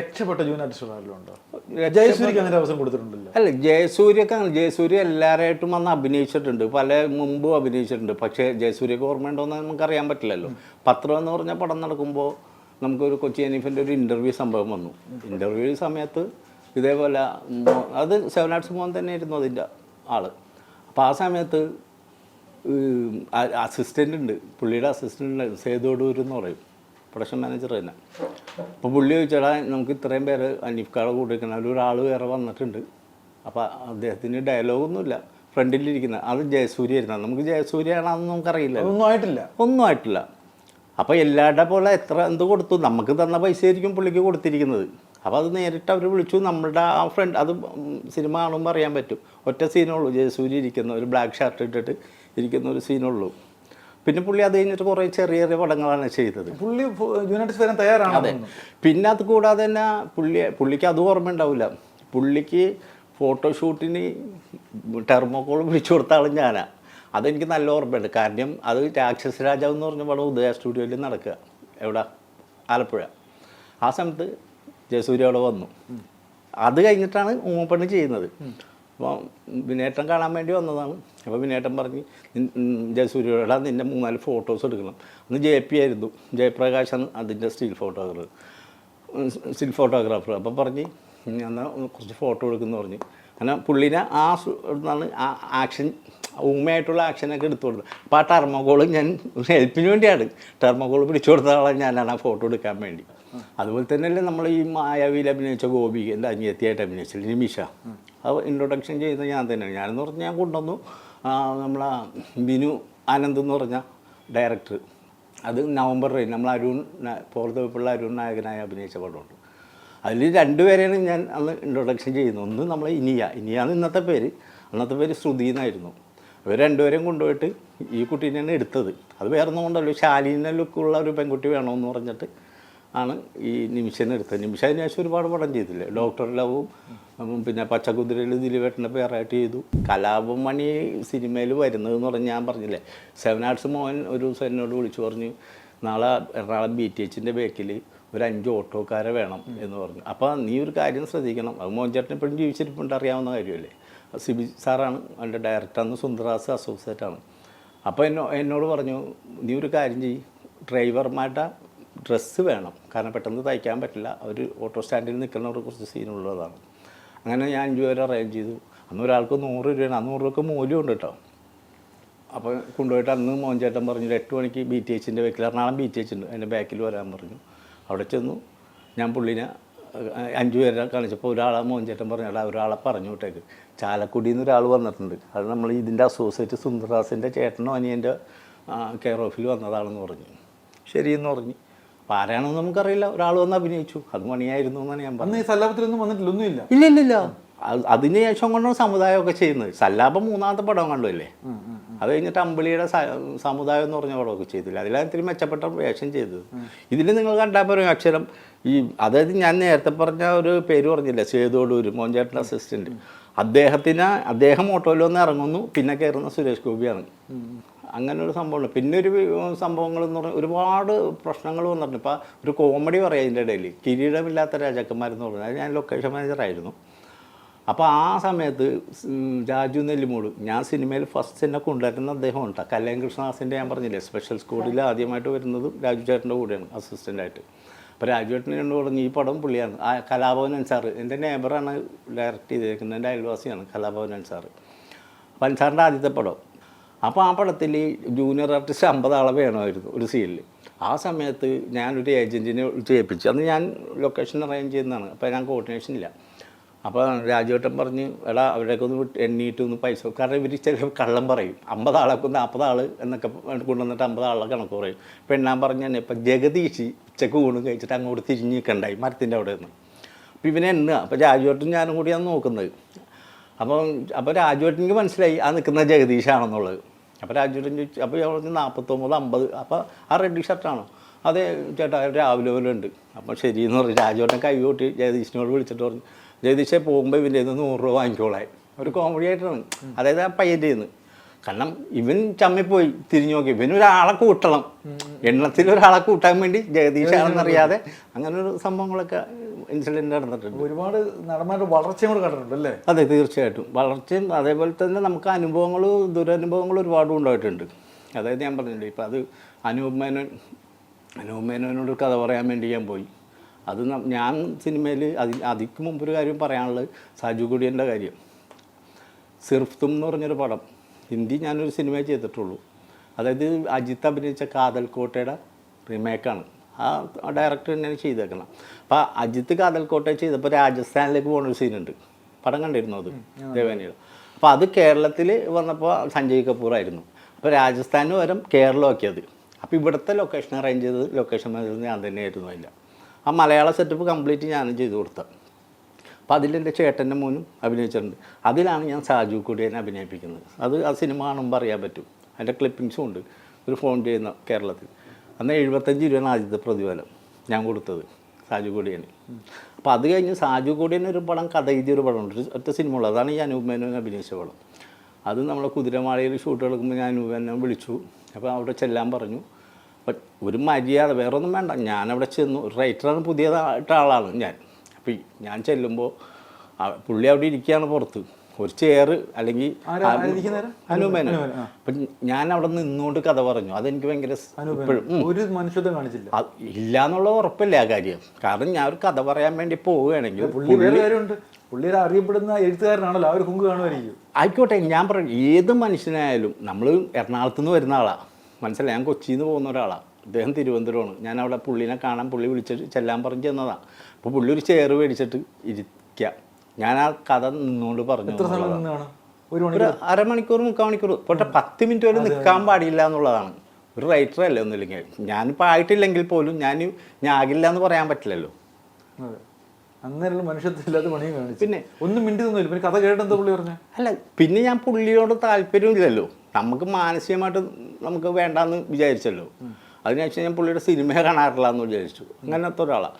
രക്ഷപ്പെട്ട ജൂനിയർ അങ്ങനെ അവസരം കൊടുത്തിട്ടുണ്ടല്ലോ. അല്ല ജയസൂര്യക്ക് ജയസൂര്യ എല്ലാവരായിട്ടും വന്ന് അഭിനയിച്ചിട്ടുണ്ട്. പല മുമ്പും അഭിനയിച്ചിട്ടുണ്ട്. പക്ഷേ ജയസൂര്യക്ക് നമുക്ക് അറിയാൻ പറ്റില്ലല്ലോ. പത്രം എന്ന് പറഞ്ഞ പടം നടക്കുമ്പോൾ നമുക്കൊരു കൊച്ചി അനീഫിന്റെ ഒരു ഇന്റർവ്യൂ സംഭവം വന്നു. ഇന്റർവ്യൂ സമയത്ത് ഇതേപോലെ അത് സെവൻ ആർട്സ് മോൻ തന്നെ ആയിരുന്നു അതിന്റെ ആൾ. അപ്പോൾ ആ സമയത്ത് അസിസ്റ്റന്റ് ഉണ്ട്. പുള്ളിയുടെ അസിസ്റ്റന്റ് ഉണ്ട്. സേതോടൂർ എന്ന് പറയും. പ്രൊഡക്ഷൻ മാനേജർ തന്നെ. അപ്പോൾ പുള്ളി ചോദിച്ചാൽ നമുക്ക് ഇത്രയും പേര് അനീഫ്കാളെ കൂടെ നിൽക്കണം അതിൽ ഒരാൾ വേറെ വന്നിട്ടുണ്ട്. അപ്പോൾ അദ്ദേഹത്തിന് ഡയലോഗൊന്നുമില്ല ഫ്രണ്ടിലിരിക്കുന്ന അത് ജയസൂര്യ ആയിരുന്നു. നമുക്ക് ജയസൂര്യയാണെന്ന് നമുക്കറിയില്ല ഒന്നും ആയിട്ടില്ല. ഒന്നും ആയിട്ടില്ല. അപ്പോൾ എല്ലാവരുടെ പോലെ എത്ര എന്ത് കൊടുത്തു? നമുക്ക് തന്ന പൈസ ആയിരിക്കും പുള്ളിക്ക് കൊടുത്തിരിക്കുന്നത്. അപ്പോൾ അത് നേരിട്ട് അവർ വിളിച്ചു. നമ്മളുടെ ആ ഫ്രണ്ട് അത് സിനിമ കാണുമ്പോൾ അറിയാൻ പറ്റും. ഒറ്റ സീനുള്ളൂ ജയസൂര്യ ഇരിക്കുന്ന ഒരു ബ്ലാക്ക് ഷർട്ട് ഇട്ടിട്ട് ഇരിക്കുന്ന ഒരു സീനുള്ളൂ പിന്നെ പുള്ളി അത് കഴിഞ്ഞിട്ട് കുറേ ചെറിയ ചെറിയ പടങ്ങളാണ് ചെയ്തത്. പുള്ളി യുണൈറ്റഡ് വരാൻ തയ്യാറാണ് പിന്നെ അത് കൂടാതെ തന്നെ പുള്ളി പുള്ളിക്ക് അതും ഓർമ്മ ഉണ്ടാവില്ല. പുള്ളിക്ക് ഫോട്ടോഷൂട്ടിന് ടെർമോക്കോൾ വിളിച്ചു കൊടുത്ത ആളും ഞാനാ. അതെനിക്ക് നല്ല ഓർമ്മയുണ്ട്. കാരണം അത് രാക്ഷസ രാജാവ് എന്ന് പറഞ്ഞ പടം ഉദയ സ്റ്റുഡിയോയിൽ നടക്കുക. എവിടെ? ആലപ്പുഴ. ആ സമയത്ത് ജയസൂര്യ അവിടെ വന്നു. അത് കഴിഞ്ഞിട്ടാണ് ഊമപ്പണ്ണി ചെയ്യുന്നത്. അപ്പോൾ വിനേട്ടൻ കാണാൻ വേണ്ടി വന്നതാണ്. അപ്പോൾ വിനേട്ടൻ പറഞ്ഞ് ജയസൂര്യയുടെ നിന്റെ മൂന്നാൽ ഫോട്ടോസ് എടുക്കണം. അന്ന് ജെ പി ആയിരുന്നു. ജയപ്രകാശാണ് അതിന്റെ സ്റ്റിൽ ഫോട്ടോഗ്രാഫർ സ്റ്റിൽ ഫോട്ടോഗ്രാഫർ അപ്പോൾ പറഞ്ഞ് എന്നാൽ കുറച്ച് ഫോട്ടോ എടുക്കുന്നു പറഞ്ഞ്. അങ്ങനെ പുള്ളിനെ ആ സു- ആ ആക്ഷൻ ഊമയായിട്ടുള്ള ആക്ഷനൊക്കെ എടുത്തു കൊടുത്തത് അപ്പോൾ ആ ടെർമോകോൾ ഞാൻ ഹെൽപ്പിന് വേണ്ടിയാണ്. ടെർമോകോൾ പിടിച്ചു കൊടുത്ത ആളെ ഞാനാണ് ആ ഫോട്ടോ എടുക്കാൻ വേണ്ടി. അതുപോലെ തന്നെയല്ലേ നമ്മൾ ഈ മായാവിയിൽ അഭിനയിച്ച ഗോപി എന്റെ അനിയത്തിയായിട്ട് അഭിനയിച്ചില്ല നിമിഷ. അത് ഇൻട്രൊഡക്ഷൻ ചെയ്ത ഞാൻ തന്നെയാണ്. ഞാനെന്ന് പറഞ്ഞാൽ ഞാൻ കൊണ്ടുവന്നു. നമ്മളെ ബിനു ആനന്ദ് എന്ന് പറഞ്ഞ ഡയറക്ടർ അത് നവംബറിൽ നമ്മൾ അരുൺ പോർത്തുവെപ്പുള്ള അരുൺ നായകനായി അഭിനയിച്ച പടമുണ്ട്. അതിൽ രണ്ടുപേരെയാണ് ഞാൻ അന്ന് ഇൻട്രൊഡക്ഷൻ ചെയ്യുന്നത്. ഒന്ന് നമ്മൾ ഇനിയ. ഇനിയാണ് ഇന്നത്തെ പേര്. അന്നത്തെ പേര് ശ്രുതി എന്നായിരുന്നു. ഇവർ രണ്ടുപേരെയും കൊണ്ടുപോയിട്ട് ഈ കുട്ടീനെയാണ് എടുത്തത്. അത് വേറെ ഒന്നും കൊണ്ടല്ലോ. ശാലീന ലുക്കുള്ള ഒരു പെൺകുട്ടി വേണമെന്ന് പറഞ്ഞിട്ട് ആണ് ഈ നിമിഷനെ എടുത്തത്. നിമിഷ അതിന് ശേഷം ഒരുപാട് പടം ചെയ്തില്ലേ? ഡോക്ടർ ലവും പിന്നെ പച്ചക്കുതിരയിൽ ദിലീപേട്ടന്റെ പേരായിട്ട് ചെയ്തു. കലാപം മണി സിനിമയിൽ വരുന്നതെന്ന് പറഞ്ഞ് ഞാൻ പറഞ്ഞില്ലേ? സെവൻ ആർട്സ് മോഹൻ ഒരു ദിവസം എന്നോട് വിളിച്ചു പറഞ്ഞു നാളെ എറണാകുളം ബി ടി എച്ചിന്റെ ബേക്കിൽ ഒരു അഞ്ച് ഓട്ടോക്കാരെ വേണം എന്ന് പറഞ്ഞു. അപ്പോൾ നീ ഒരു കാര്യം ശ്രദ്ധിക്കണം. അത് മോഹൻ ചേട്ടൻ ഇപ്പോഴും ജീവിച്ചിരിപ്പുണ്ട് അറിയാവുന്ന കാര്യമല്ലേ? സിബി സാറാണ് അതിന്റെ ഡയറക്ടറാണ് അസോസിയേറ്റ് ആണ്. അപ്പോൾ എന്നോ എന്നോട് പറഞ്ഞു നീ ഒരു കാര്യം ചെയ്യ്. ഡ്രൈവർമാരുടെ ഡ്രസ്സ് വേണം. കാരണം പെട്ടെന്ന് തയ്ക്കാൻ പറ്റില്ല. അവർ ഓട്ടോ സ്റ്റാൻഡിൽ നിൽക്കുന്നവർ കുറച്ച് സീനുള്ളതാണ് അങ്ങനെ ഞാൻ അഞ്ച് പേരെ അറേഞ്ച് ചെയ്തു. അന്ന് ഒരാൾക്ക് നൂറ് രൂപയാണ്. ആ നൂറ് രൂപക്ക് മൂല്യമുണ്ട് കേട്ടോ അപ്പോൾ കൊണ്ടുപോയിട്ട് അന്ന് മോഞ്ചേട്ടൻ പറഞ്ഞു ഒരു എട്ട് മണിക്ക് ബി ടി എച്ചിന്റെ ബാക്കിൽ എറണാകുളം ബി ടി എച്ച് ഉണ്ട്. എന്റെ ബാക്കിൽ വരാൻ പറഞ്ഞു. അവിടെ ചെന്നു. ഞാൻ പുള്ളിനെ അഞ്ച് പേരെ കാണിച്ചപ്പോൾ ഒരാളെ മോഞ്ചേട്ടൻ പറഞ്ഞു അവിടെ ഒരാളെ പറഞ്ഞു വിട്ടേക്ക്. ചാലക്കുടിയിൽ നിന്ന് ഒരാൾ വന്നിട്ടുണ്ട്. അത് നമ്മൾ ഇതിന്റെ അസോസിയേറ്റ് സുന്ദർദാസിന്റെ ചേട്ടനോ അനിയന്റെ കെയർ ഓഫിൽ വന്നതാണെന്ന് പറഞ്ഞു. ശരിയെന്ന് പറഞ്ഞു. അപ്പോൾ ആരാണെന്ന് നമുക്കറിയില്ല. ഒരാൾ വന്ന് അഭിനയിച്ചു. അത് മണിയായിരുന്നു എന്നാണ് ഞാൻ പറഞ്ഞത്. സല്ലാപത്തിലൊന്നും വന്നിട്ടില്ല ഒന്നുമില്ല. ഇല്ല ഇല്ല ഇല്ല. അത് അതിന് ശേഷം കൊണ്ടാണ് സമുദായമൊക്കെ ചെയ്യുന്നത്. സല്ലാപം മൂന്നാമത്തെ പടം കണ്ടുമല്ലേ അത് കഴിഞ്ഞിട്ട് അമ്പിളിയുടെ സമുദായം എന്ന് പറഞ്ഞ പടമൊക്കെ ചെയ്തില്ല. അതിലാണ് ഇത്തിരി മെച്ചപ്പെട്ട വേഷം ചെയ്തത്. ഇതിൽ നിങ്ങൾ കണ്ടാൽ പറയും അക്ഷരം ഈ അതായത് ഞാൻ നേരത്തെ പറഞ്ഞ ഒരു പേര് പറഞ്ഞില്ല? സേതോടൂര് മോഞ്ചേട്ടന്റെ അസിസ്റ്റന്റ് അദ്ദേഹത്തിന് അദ്ദേഹം ഓട്ടോയിൽ വന്ന് ഇറങ്ങുന്നു പിന്നെ കയറുന്ന സുരേഷ് ഗോപിയാണ്. അങ്ങനെ ഒരു സംഭവമുണ്ട്. പിന്നെ ഒരു സംഭവങ്ങൾ എന്ന് പറഞ്ഞാൽ ഒരുപാട് പ്രശ്നങ്ങൾ വന്നിട്ടുണ്ട്. ഇപ്പോൾ ഒരു കോമഡി പറയാം ഇതിന്റെ ഇടയിൽ കിരീടമില്ലാത്ത രാജാക്കന്മാരെന്ന് പറഞ്ഞാൽ ഞാൻ ലൊക്കേഷൻ മാനേജറായിരുന്നു അപ്പോൾ ആ സമയത്ത് രാജു നെല്ലിമൂട് ഞാൻ സിനിമയിൽ ഫസ്റ്റ് എന്നെ കൊണ്ടുവരുന്ന അദ്ദേഹം ഉണ്ട് കല്യാൺ കൃഷ്ണദാസിന്റെ ഞാൻ പറഞ്ഞില്ലേ സ്പെഷ്യൽ സ്കൂളിൽ ആദ്യമായിട്ട് വരുന്നത് രാജു ചേട്ടന്റെ കൂടെയാണ് അസിസ്റ്റന്റായിട്ട് അപ്പോൾ രാജു ചേട്ടൻ എന്നോട് പറഞ്ഞു ഈ പടം പുള്ളിയാണ്. ആ കലാഭവൻ അൻസാറ് എന്റെ നേബറാണ് ഡയറക്റ്റ് ചെയ്തേക്കുന്നത് എന്റെ അയൽവാസിയാണ് കലാഭവൻ അൻസാറ് അപ്പോൾ അൻസാറിന്റെ ആദ്യത്തെ പടം. അപ്പോൾ ആ പടത്തിൽ ജൂനിയർ ആർട്ടിസ്റ്റ് അമ്പത് ആളെ വേണമായിരുന്നു ഒരു സീനിൽ. ആ സമയത്ത് ഞാനൊരു ഏജന്റിനെ ചെയ്യിപ്പിച്ചു അന്ന് ഞാൻ ലൊക്കേഷൻ അറേഞ്ച് ചെയ്യുന്നതാണ്. അപ്പോൾ ഞാൻ കോർഡിനേഷൻ ഇല്ല. അപ്പോൾ രാജുവേട്ടൻ പറഞ്ഞ് എടാ അവരൊക്കെ ഒന്ന് എണ്ണീട്ട് ഒന്ന് പൈസ കാരണം ഇവർ ചില കള്ളം പറയും. അമ്പത് ആളൊക്കെ നാൽപ്പത് ആൾ എന്നൊക്കെ കൊണ്ടുവന്നിട്ട് അമ്പത് ആളെ കണക്ക് പറയും. ഇപ്പം എണ്ണാൻ പറഞ്ഞ തന്നെ ഇപ്പം ജഗദീഷ് ഉച്ചയ്ക്ക് ഊണ് കഴിച്ചിട്ട് അങ്ങോട്ട് തിരിഞ്ഞ് നിൽക്കണ്ടായി മരത്തിന്റെ അവിടെ നിന്ന്. അപ്പം ഇവനെ എണ്ണുക. അപ്പോൾ രാജുവേട്ടൻ ഞാനും കൂടിയാണ് നോക്കുന്നത്. അപ്പം അപ്പോൾ രാജുവേട്ടനിക്ക് മനസ്സിലായി ആ നിൽക്കുന്ന ജഗദീഷാണെന്നുള്ളത്. അപ്പോൾ രാജുവിനും ചോദിച്ചു അപ്പോൾ ഞാൻ പറഞ്ഞു നാൽപ്പത്തൊമ്പത് അമ്പത്. അപ്പോൾ ആ റെഡ് ഷർട്ടാണോ അതെ ചേട്ടാ രാവിലെ പോലെ ഉണ്ട്. അപ്പോൾ ശരിയെന്ന് പറഞ്ഞു. രാജുവേട്ടൻ കൈ കൂട്ടി ജഗദീഷിനോട് വിളിച്ചിട്ട് പറഞ്ഞു. ജഗദീഷെ പോകുമ്പോൾ ഇവന്റെ നിന്ന് നൂറ് രൂപ വാങ്ങിക്കോളായി ഒരു കോമഡി ആയിട്ടാണ്. അതായത് ആ പയ്യന്റെ നിന്ന്. കാരണം ഇവൻ ചമ്മിപ്പോയി. തിരിഞ്ഞു നോക്കി. ഇവൻ ഒരാളെ കൂട്ടണം. എണ്ണത്തിൽ ഒരാളെ കൂട്ടാൻ വേണ്ടി ജഗദീഷാണെന്നറിയാതെ അങ്ങനെ ഒരു സംഭവങ്ങളൊക്കെ ഇൻസിഡന്റ് നടന്നിട്ടുണ്ട്. ഒരുപാട് നടന്മാരുടെ വളർച്ചയും കൂടെ കണ്ടിട്ടുണ്ട് അല്ലേ? അതെ തീർച്ചയായിട്ടും. വളർച്ചയും അതേപോലെ തന്നെ നമുക്ക് അനുഭവങ്ങൾ ദുരനുഭവങ്ങൾ ഒരുപാട് ഉണ്ടായിട്ടുണ്ട്. അതായത് ഞാൻ പറഞ്ഞില്ലേ ഇപ്പം അത് അനൂപ് മേനോൻ അനൂപ് മേനോനോട് കഥ പറയാൻ വേണ്ടി ഞാൻ പോയി. അത് ഞാൻ സിനിമയിൽ അതി അതിക്ക് മുമ്പ് ഒരു കാര്യം പറയാനുള്ളത് സാജു കുടിയന്റെ കാര്യം. സിർഫ്തും എന്ന് പറഞ്ഞൊരു പടം. ഹിന്ദി ഞാനൊരു സിനിമ ചെയ്തിട്ടുള്ളൂ. അതായത് അജിത്ത് അഭിനയിച്ച കാതൽ കോട്ടയുടെ റിമേക്കാണ് ആ ഡയറക്ടർ തന്നെയാണ് ചെയ്തേക്കണം. അപ്പോൾ അജിത്ത് കാതൽക്കോട്ടെ കോട്ട ചെയ്തപ്പോൾ രാജസ്ഥാനിലേക്ക് പോകുന്ന ഒരു സീനുണ്ട് പടം കണ്ടിരുന്നു അത്? ദേവേനയുടെ അപ്പോൾ അത് കേരളത്തിൽ വന്നപ്പോൾ സഞ്ജയ് കപൂർ ആയിരുന്നു. അപ്പോൾ രാജസ്ഥാനിന് പകരം കേരളമാക്കിയത് അപ്പോൾ ഇവിടുത്തെ ലൊക്കേഷൻ അറേഞ്ച് ചെയ്തത് ലൊക്കേഷൻ മാനേജർ ഞാൻ തന്നെയായിരുന്നു അതില്ല ആ മലയാള സെറ്റപ്പ് കംപ്ലീറ്റ് ഞാനും ചെയ്തു കൊടുത്തത്. അപ്പോൾ അതിലെന്റെ ചേട്ടന്റെ മോനും അഭിനയിച്ചിട്ടുണ്ട്. അതിലാണ് ഞാൻ സാജു കുടിയനെ അഭിനയിപ്പിക്കുന്നത്. അത് ആ സിനിമ കാണുമ്പോൾ അറിയാൻ പറ്റും. അതിന്റെ ക്ലിപ്പിങ്സും ഉണ്ട്. ഒരു ഫോൺ ചെയ്യുന്ന കേരളത്തിൽ. അന്ന് എഴുപത്തഞ്ച് രൂപയാണ് ആദ്യത്തെ പ്രതിഫലം ഞാൻ കൊടുത്തത് സാജു കൊടിയന്. അപ്പോൾ അത് കഴിഞ്ഞ് സാജു കുടിയൻ ഒരു പടം കഥ എഴുതിയ ഒരു പടമുണ്ട്. ഉണ്ട് ഒറ്റ സിനിമ ഉള്ളത് അതാണ് ഈ അനൂപ് മേനോൻ അഭിനയിച്ച പടം. അത് നമ്മളെ കുതിരമാളയിൽ ഷൂട്ട് എടുക്കുമ്പോൾ ഞാൻ അനൂപ് എന്നെ വിളിച്ചു. അപ്പോൾ അവിടെ ചെല്ലാൻ പറഞ്ഞു. അപ്പം ഒരു മര്യാദ വേറെ ഒന്നും വേണ്ട. ഞാനവിടെ ചെന്നു. റൈറ്ററാണ് പുതിയതായിട്ട് ആളാണ് ഞാൻ. അപ്പോൾ ഞാൻ ചെല്ലുമ്പോൾ പുള്ളി അവിടെ ഇരിക്കുകയാണ് പുറത്ത്. ഒരു ചെയർ അല്ലെങ്കിൽ ആരാ- അപ്പൊ ഞാൻ അവിടെ നിന്നുകൊണ്ട് കഥ പറഞ്ഞു. അതെനിക്ക് ഭയങ്കര ഒരു മനുഷ്യത്വം കാണിച്ചില്ല. ഇല്ല എന്നുള്ള ഉറപ്പില്ല ആ കാര്യം. കാരണം ഞാൻ ഒരു കഥ പറയാൻ വേണ്ടി പോവുകയാണെങ്കിൽ പുള്ളിയുടെ അറിയപ്പെടുന്ന എഴുത്തുകാരനാണല്ലോ. ആ ഒരു കുങ്ക് കാണുമായിരിക്കും. ആയിക്കോട്ടെ ഞാൻ പറയും ഏത് മനുഷ്യനായാലും നമ്മൾ എറണാകുളത്ത് നിന്ന് വരുന്ന ആളാണ് മനസ്സിലായി? ഞാൻ കൊച്ചിയിൽ നിന്ന് പോകുന്ന ഒരാളാണ് അദ്ദേഹം തിരുവനന്തപുരമാണ്. ഞാൻ അവിടെ പുള്ളിനെ കാണാൻ പുള്ളി വിളിച്ചിട്ട് ചെല്ലാൻ പറഞ്ഞു ചെന്നതാണ് അപ്പോൾ പുള്ളി ഒരു ചെയർ മേടിച്ചിട്ട് ഇരിക്കുക ഞാൻ ആ കഥ നിന്നുകൊണ്ട് പറഞ്ഞു എത്ര സമയം നിന്നാണ്? ഒരു ഒരു അരമണിക്കൂർ മുക്കാൽ മണിക്കൂർ പക്ഷെ പത്ത് മിനിറ്റ് വരെ നിൽക്കാൻ പാടില്ല എന്നുള്ളതാണ്. ഒരു റൈറ്റർ അല്ലേ ഒന്നുമില്ലെങ്കിൽ ഞാനിപ്പോൾ ആയിട്ടില്ലെങ്കിൽ പോലും ഞാൻ ഞാൻ ആകില്ല എന്ന് പറയാൻ പറ്റില്ലല്ലോ. അങ്ങനെയുള്ള പണിയും കാണിച്ചു. പിന്നെ ഒന്നും മിണ്ടി തന്നില്ല പിന്നെ കഥ കേട്ടെന്താ പുള്ളി പറഞ്ഞു? അല്ല പിന്നെ ഞാൻ പുള്ളിയോട് താല്പര്യമില്ലല്ലോ. നമുക്ക് മാനസികമായിട്ട് നമുക്ക് വേണ്ടാന്ന് വിചാരിച്ചല്ലോ. അതിനുശേഷം ഞാൻ പുള്ളിയുടെ സിനിമ കാണാറില്ല എന്ന് വിചാരിച്ചു. അങ്ങനത്തെ ഒരാളാണ്